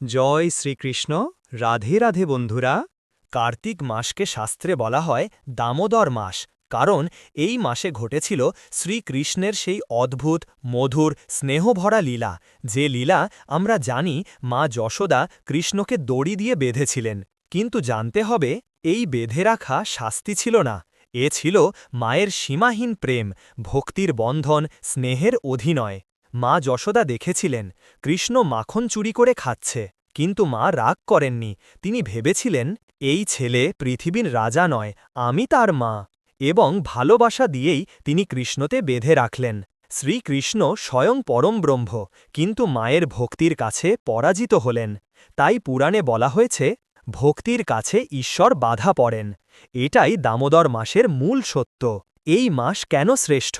জয় শ্রীকৃষ্ণ, রাধে রাধে বন্ধুরা। কার্তিক মাসকে শাস্ত্রে বলা হয় দামোদর মাস, কারণ এই মাসে ঘটেছিল শ্রীকৃষ্ণের সেই অদ্ভুত, মধুর, স্নেহভরা লীলা। যে লীলা আমরা জানি মা যশোদা কৃষ্ণকে দড়ি দিয়ে বেঁধেছিলেন। কিন্তু জানতে হবে, এই বেঁধে রাখা শাস্তি ছিল না। এ ছিল মায়ের সীমাহীন প্রেম, ভক্তির বন্ধন, স্নেহের অধিনয়। মা যশোদা দেখেছিলেন, কৃষ্ণ মাখন চুরি করে খাচ্ছে, কিন্তু মা রাগ করেননি। তিনি ভেবেছিলেন, এই ছেলে পৃথিবীর রাজা নয়, আমি তার মা। এবং ভালোবাসা দিয়েই তিনি কৃষ্ণতে বেঁধে রাখলেন। শ্রীকৃষ্ণ স্বয়ং পরম ব্রহ্ম, কিন্তু মায়ের ভক্তির কাছে পরাজিত হলেন। তাই পুরাণে বলা হয়েছে, ভক্তির কাছে ঈশ্বর বাধা পড়েন। এটাই দামোদর মাসের মূল সত্য। এই মাস কেন শ্রেষ্ঠ?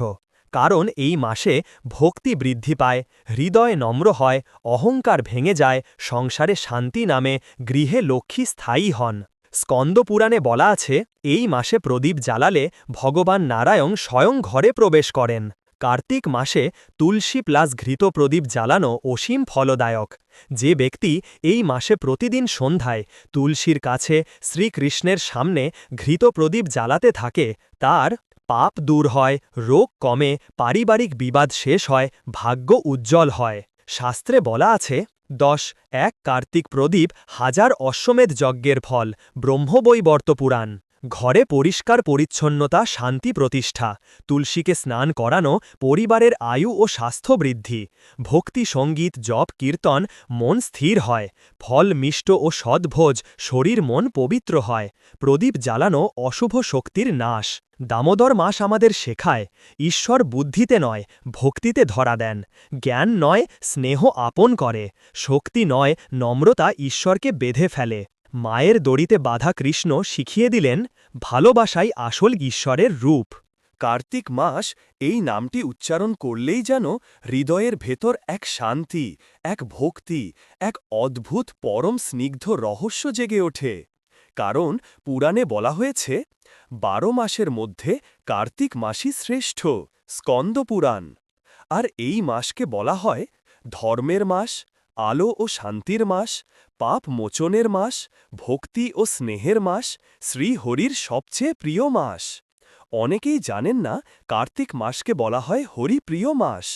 কারণ এই মাসে ভক্তি বৃদ্ধি পায়, হৃদয় নম্র হয়, অহংকার ভেঙে যায়, সংসারে শান্তি নামে, গৃহে লক্ষ্মী স্থায়ী হন। স্কন্দপুরাণে বলা আছে, এই মাসে প্রদীপ জ্বালালে ভগবান নারায়ণ স্বয়ং ঘরে প্রবেশ করেন। কার্তিক মাসে তুলসী প্লাস ঘৃত প্রদীপ জ্বালানো অসীম ফলদায়ক। যে ব্যক্তি এই মাসে প্রতিদিন সন্ধ্যায় তুলসীর কাছে শ্রীকৃষ্ণের সামনে ঘৃত প্রদীপ জ্বালাতে থাকে, তার পাপ দূর হয়, রোগ কমে, পারিবারিক বিবাদ শেষ হয়, ভাগ্য উজ্জ্বল হয়। শাস্ত্রে বলা আছে, দশ, এক কার্তিক প্রদীপ হাজার অশ্বমেধ যজ্ঞের ফল, ব্রহ্মবৈবর্ত পুরাণ। ঘরে পরিষ্কার পরিচ্ছন্নতা, শান্তি প্রতিষ্ঠা, তুলসীকে স্নান করানো, পরিবারের আয়ু ও স্বাস্থ্য বৃদ্ধি, ভক্তি, সংগীত, জপ, কীর্তন, মন স্থির হয়, ফল মিষ্ট ও সদ্ভোজ, শরীর মন পবিত্র হয়, প্রদীপ জ্বালানো অশুভ শক্তির নাশ। দামোদর মাস আমাদের শেখায়, ঈশ্বর বুদ্ধিতে নয়, ভক্তিতে ধরা দেন। জ্ঞান নয়, স্নেহ আপন করে, শক্তি নয়, নম্রতা ঈশ্বরকে বেঁধে ফেলে। মায়ের দড়িতে বাধা কৃষ্ণ শিখিয়ে দিলেন ভালোবাসাই আসল ঈশ্বরের রূপ। কার্তিক মাস এই নামটি উচ্চারণ করলেই যেন হৃদয়ের ভেতর এক শান্তি, এক ভক্তি, এক অদ্ভুত পরম স্নিগ্ধ রহস্য জেগে ওঠে। কারণ পুরাণে বলা হয়েছে, বারো মাসের মধ্যে কার্তিক মাসই শ্রেষ্ঠ স্কন্দপুরাণ আর এই মাসকে বলা হয় ধর্মের মাস আলো ও শান্তির মাস, পাপ মোচনের মাস, ভক্তি ও স্নেহের মাস, শ্রীহরির সবচেয়ে প্রিয় মাস। অনেকেই জানেন না কার্তিক মাসকে বলা হয় হরি প্রিয় মাস।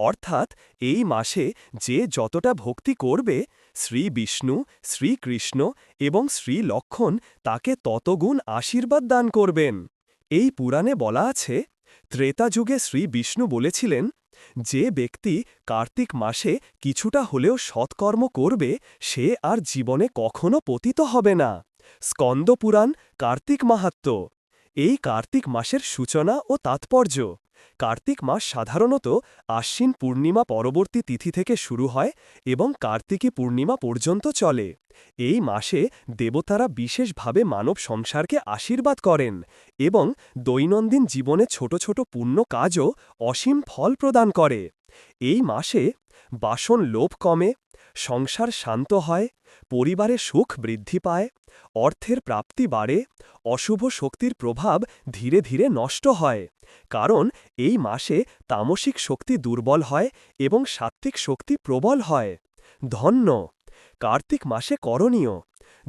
অর্থাৎ এই মাসে যে যতটা ভক্তি করবে, শ্রী বিষ্ণু শ্রীকৃষ্ণ এবং শ্রী লক্ষণ তাকে ততগুণ আশীর্বাদ দান করবেন। এই পুরাণে বলা আছে, ত্রেতা যুগে শ্রী বিষ্ণু বলেছিলেন যে ব্যক্তি কার্তিক মাসে কিছুটা হলেও সৎকর্ম করবে, সে আর জীবনে কখনো পতিত হবে না। স্কন্দপুরাণ কার্তিক মাহাত্ম্য। এই কার্তিক মাসের সূচনা ও তাৎপর্য। কার্তিক মাস সাধারণত আশ্বিন পূর্ণিমা পরবর্তী তিথি থেকে শুরু হয় এবং কার্তিকী পূর্ণিমা পর্যন্ত চলে। এই মাসে দেবতারা বিশেষভাবে মানব সংসারকে আশীর্বাদ করেন এবং দৈনন্দিন জীবনে ছোট ছোট পুণ্য কাজও অসীম ফল প্রদান করে। এই মাসে বাসন লোভ কমে সংসার শান্ত হয়, পরিবারে সুখ বৃদ্ধি পায়, অর্থের প্রাপ্তি বাড়ে, অশুভ শক্তির প্রভাব ধীরে ধীরে নষ্ট হয়। কারণ এই মাসে তামসিক শক্তি দুর্বল হয় এবং সাত্ত্বিক শক্তি প্রবল হয়। ধন্য। কার্তিক মাসে করণীয়।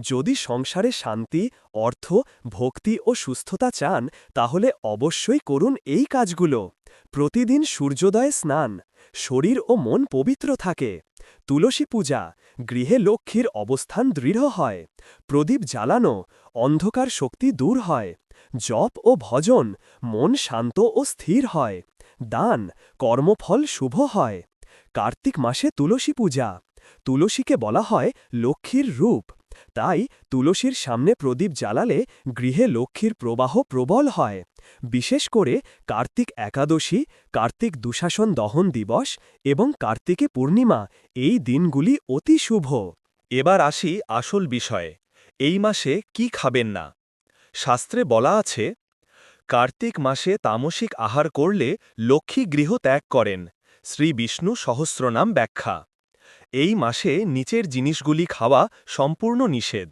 যদি সংসারে শান্তি, অর্থ, ভক্তি ও সুস্থতা চান, তাহলে অবশ্যই করুন এই কাজগুলো। প্রতিদিন সূর্যোদয়ে স্নান, শরীর ও মন পবিত্র থাকে। তুলসী পূজা, গৃহে লক্ষ্মীর অবস্থান দৃঢ় হয়। প্রদীপ জ্বালানো, অন্ধকার শক্তি দূর হয়। জপ ও ভজন, মন শান্ত ও স্থির হয়। দান, কর্মফল শুভ হয়। কার্তিক মাসে তুলসী পূজা, তুলসীকে বলা হয় লক্ষ্মীর রূপ। তাই তুলসীর সামনে প্রদীপ জ্বালালে গৃহে লক্ষ্মীর প্রবাহ প্রবল হয়। বিশেষ করে কার্তিক একাদশী, কার্তিক দুশাসন দহন দিবস এবং কার্তিকে পূর্ণিমা এই দিনগুলি অতি শুভ। এবার আসি আসল বিষয়ে। এই মাসে কি খাবেন না? শাস্ত্রে বলা আছে, কার্তিক মাসে তামসিক আহার করলে লক্ষ্মী গৃহ ত্যাগ করেন। শ্রী বিষ্ণু সহস্রনাম ব্যাখ্যা। এই মাসে নিচের জিনিসগুলি খাওয়া সম্পূর্ণ নিষেধ।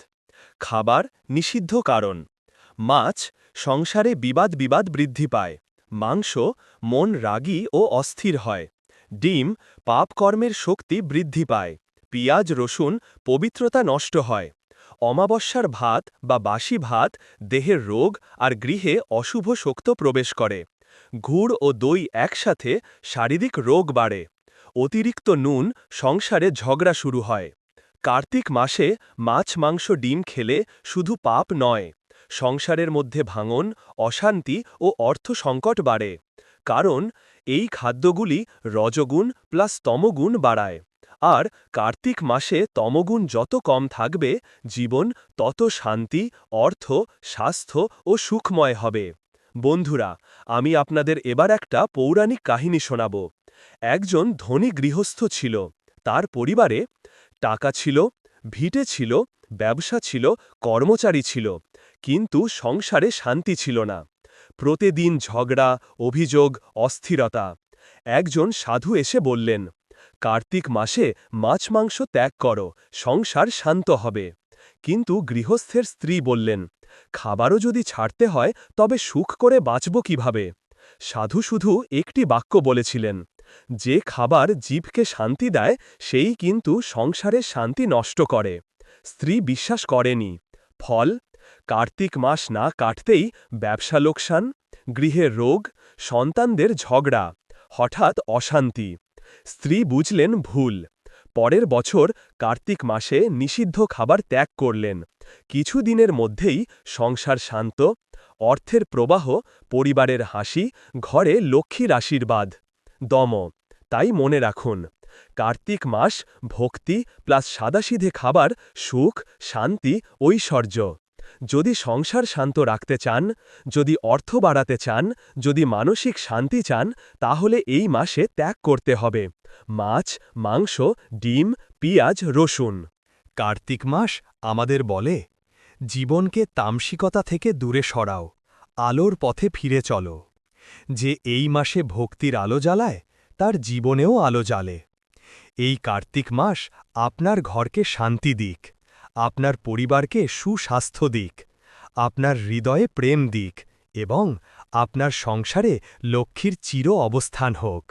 খাবার নিষিদ্ধ কারণ। মাছ সংসারে বিবাদ বিবাদ বৃদ্ধি পায়। মাংস মন রাগী ও অস্থির হয়। ডিম পাপ কর্মের শক্তি বৃদ্ধি পায়। পিঁয়াজ, রসুন পবিত্রতা নষ্ট হয়। অমাবস্যার ভাত বা বাসি ভাত দেহের রোগ আর গৃহে অশুভ শক্ত প্রবেশ করে। গুড় ও দই একসাথে শারীরিক রোগ বাড়ে। অতিরিক্ত নুন, সংসারে ঝগড়া শুরু হয়। কার্তিক মাসে মাছ, মাংস, ডিম খেলে শুধু পাপ নয়, সংসারের মধ্যে ভাঙন, অশান্তি ও অর্থ সংকট বাড়ে। কারণ এই খাদ্যগুলি রজগুণ প্লাস তমগুণ বাড়ায়। আর কার্তিক মাসে তমগুণ যত কম থাকবে, জীবন তত শান্তি, অর্থ, স্বাস্থ্য ও সুখময় হবে। বন্ধুরা, আমি আপনাদের এবার একটা পৌরাণিক কাহিনী শোনাব। একজন ধনী গৃহস্থ ছিল। তার পরিবারে টাকা ছিল, ভিটে ছিল, ব্যবসা ছিল, কর্মচারী ছিল, কিন্তু সংসারে শান্তি ছিল না। প্রতিদিন ঝগড়া, অভিযোগ, অস্থিরতা। একজন সাধু এসে বললেন, কার্তিক মাসে মাছ মাংস ত্যাগ করো, সংসার শান্ত হবে। কিন্তু গৃহস্থের স্ত্রী বললেন, খাবারও যদি ছাড়তে হয়, তবে সুখ করে বাঁচব কীভাবে? সাধু শুধু একটি বাক্য বলেছিলেন যে খাবার জীবকে শান্তি দেয়, সেই কিন্তু সংসারের শান্তি নষ্ট করে। স্ত্রী বিশ্বাস করেনি। ফল, কার্তিক মাস না কাটতেই ব্যবসা লোকসান গৃহের রোগ, সন্তানদের ঝগড়া, হঠাৎ অশান্তি। স্ত্রী বুঝলেন ভুল। পরের বছর কার্তিক মাসে নিষিদ্ধ খাবার ত্যাগ করলেন। কিছু দিনের মধ্যেই সংসার শান্ত, অর্থের প্রবাহ, পরিবারের হাসি, ঘরে লক্ষ্মীর আশীর্বাদ। দম। তাই মনে রাখুন, কার্তিক মাস ভক্তি প্লাস সাদাসিধে খাবার, সুখ, শান্তি, ঐশ্বর্য। যদি সংসার শান্ত রাখতে চান, যদি অর্থ বাড়াতে চান, যদি মানসিক শান্তি চান, তাহলে এই মাসে ত্যাগ করতে হবে। মাছ, মাংস, ডিম, পিঁয়াজ, রসুন। কার্তিক মাস আমাদের বলে, জীবনকে তামসিকতা থেকে দূরে সরাও, আলোর পথে ফিরে চলো। যে এই মাসে ভক্তির আলো জ্বালায়, তার জীবনেও আলো জ্বালে। এই কার্তিক মাস আপনার ঘরকে শান্তি দিক, আপনার পরিবারকে সুস্বাস্থ্য দিক, আপনার হৃদয়ে প্রেম দিক এবং আপনার সংসারে লক্ষ্মীর চির অবস্থান হোক।